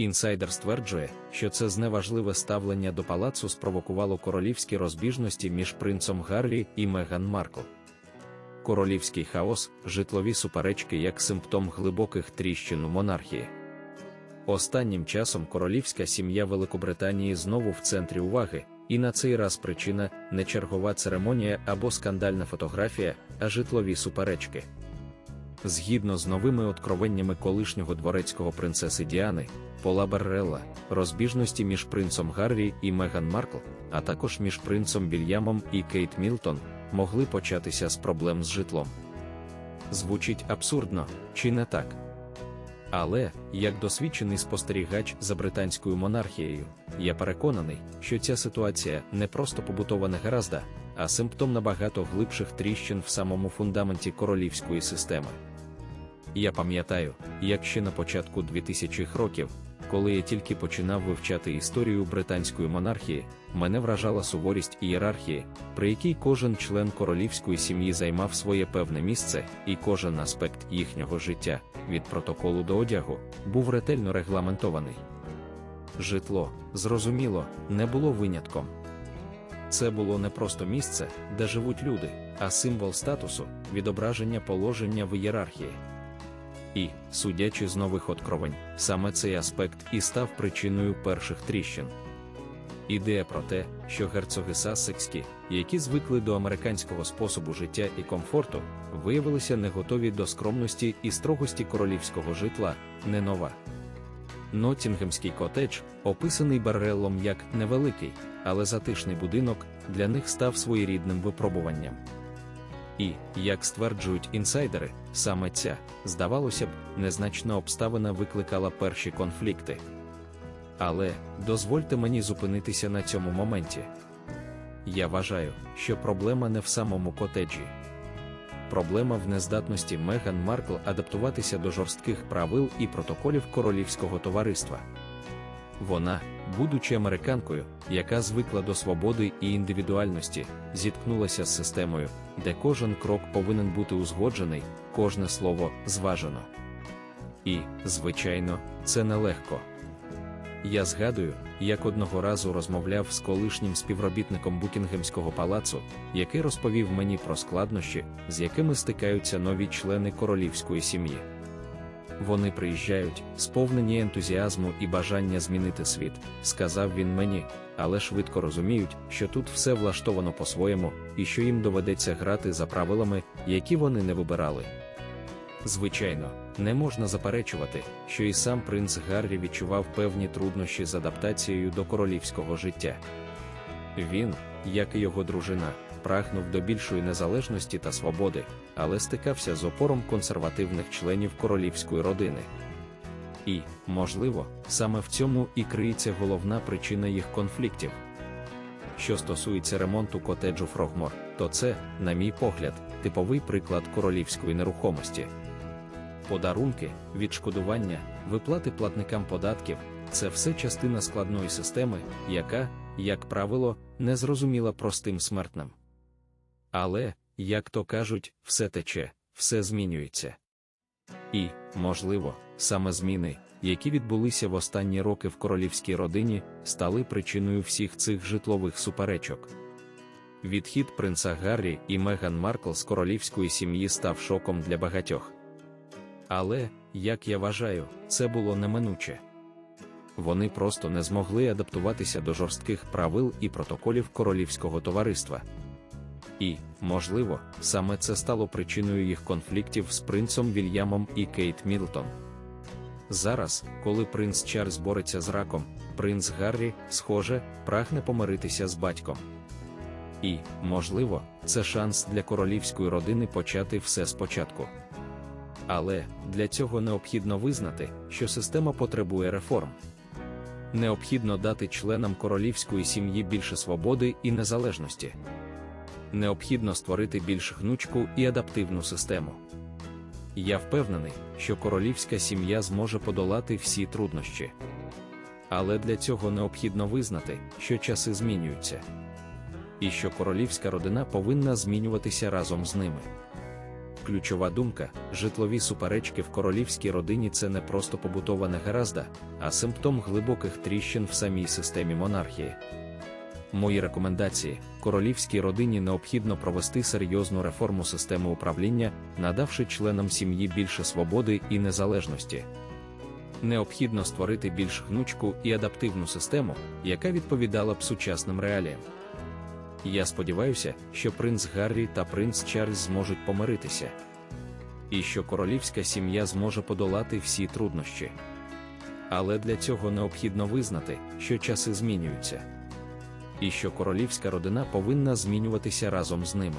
Інсайдер стверджує, що це зневажливе ставлення до палацу спровокувало королівські розбіжності між принцом Гаррі і Меган Маркл. Королівський хаос, житлові суперечки як симптом глибоких тріщин у монархії. Останнім часом королівська сім'я Великобританії знову в центрі уваги, і на цей раз причина не чергова церемонія або скандальна фотографія, а житлові суперечки. Згідно з новими откровеннями колишнього дворецького принцеси Діани, Пола Беррелла, розбіжності між принцом Гаррі і Меган Маркл, а також між принцом Вільямом і Кейт Мілтон, могли початися з проблем з житлом. Звучить абсурдно, чи не так? Але, як досвідчений спостерігач за британською монархією, я переконаний, що ця ситуація не просто побутова негаразда, а симптом набагато глибших тріщин в самому фундаменті королівської системи. Я пам'ятаю, як ще на початку 2000-х років, коли я тільки починав вивчати історію британської монархії, мене вражала суворість ієрархії, при якій кожен член королівської сім'ї займав своє певне місце, і кожен аспект їхнього життя, від протоколу до одягу, був ретельно регламентований. Житло, зрозуміло, не було винятком. Це було не просто місце, де живуть люди, а символ статусу, відображення положення в ієрархії. І, судячи з нових откровень, саме цей аспект і став причиною перших тріщин. Ідея про те, що герцоги Сассекські, які звикли до американського способу життя і комфорту, виявилися не готові до скромності і строгості королівського житла, не нова. Нотінгемський котедж, описаний Барреллом як невеликий, але затишний будинок, для них став своєрідним випробуванням. І, як стверджують інсайдери, саме ця, здавалося б, незначна обставина викликала перші конфлікти. Але дозвольте мені зупинитися на цьому моменті. Я вважаю, що проблема не в самому котеджі. Проблема в нездатності Меган Маркл адаптуватися до жорстких правил і протоколів королівського товариства. Вона, будучи американкою, яка звикла до свободи і індивідуальності, зіткнулася з системою, де кожен крок повинен бути узгоджений, кожне слово зважено. І, звичайно, це нелегко. Я згадую, як одного разу розмовляв з колишнім співробітником Букінгемського палацу, який розповів мені про складнощі, з якими стикаються нові члени королівської сім'ї. Вони приїжджають, сповнені ентузіазму і бажання змінити світ, сказав він мені, але швидко розуміють, що тут все влаштовано по-своєму, і що їм доведеться грати за правилами, які вони не вибирали. Звичайно, не можна заперечувати, що і сам принц Гаррі відчував певні труднощі з адаптацією до королівського життя. Він, як і його дружина, прагнув до більшої незалежності та свободи, але стикався з опором консервативних членів королівської родини. І, можливо, саме в цьому і криється головна причина їх конфліктів. Що стосується ремонту котеджу Фрогмор, то це, на мій погляд, типовий приклад королівської нерухомості. Подарунки, відшкодування, виплати платникам податків це все частина складної системи, яка, як правило, не зрозуміла простим смертним. Але, як то кажуть, все тече, все змінюється. І, можливо, саме зміни, які відбулися в останні роки в королівській родині, стали причиною всіх цих житлових суперечок. Відхід принца Гаррі і Меган Маркл з королівської сім'ї став шоком для багатьох. Але, як я вважаю, це було неминуче. Вони просто не змогли адаптуватися до жорстких правил і протоколів королівського товариства. І, можливо, саме це стало причиною їх конфліктів з принцом Вільямом і Кейт Мілтон. Зараз, коли принц Чарльз бореться з раком, принц Гаррі, схоже, прагне помиритися з батьком. І, можливо, це шанс для королівської родини почати все спочатку. Але для цього необхідно визнати, що система потребує реформ. Необхідно дати членам королівської сім'ї більше свободи і незалежності. Необхідно створити більш гнучку і адаптивну систему. Я впевнений, що королівська сім'я зможе подолати всі труднощі. Але для цього необхідно визнати, що часи змінюються, і що королівська родина повинна змінюватися разом з ними. Ключова думка: житлові суперечки в королівській родині це не просто побутова негаразда, а симптом глибоких тріщин в самій системі монархії. Мої рекомендації: королівській родині необхідно провести серйозну реформу системи управління, надавши членам сім'ї більше свободи і незалежності. Необхідно створити більш гнучку і адаптивну систему, яка відповідала б сучасним реаліям. Я сподіваюся, що принц Гаррі та принц Чарльз зможуть помиритися, і що королівська сім'я зможе подолати всі труднощі. Але для цього необхідно визнати, що часи змінюються, і що королівська родина повинна змінюватися разом з ними.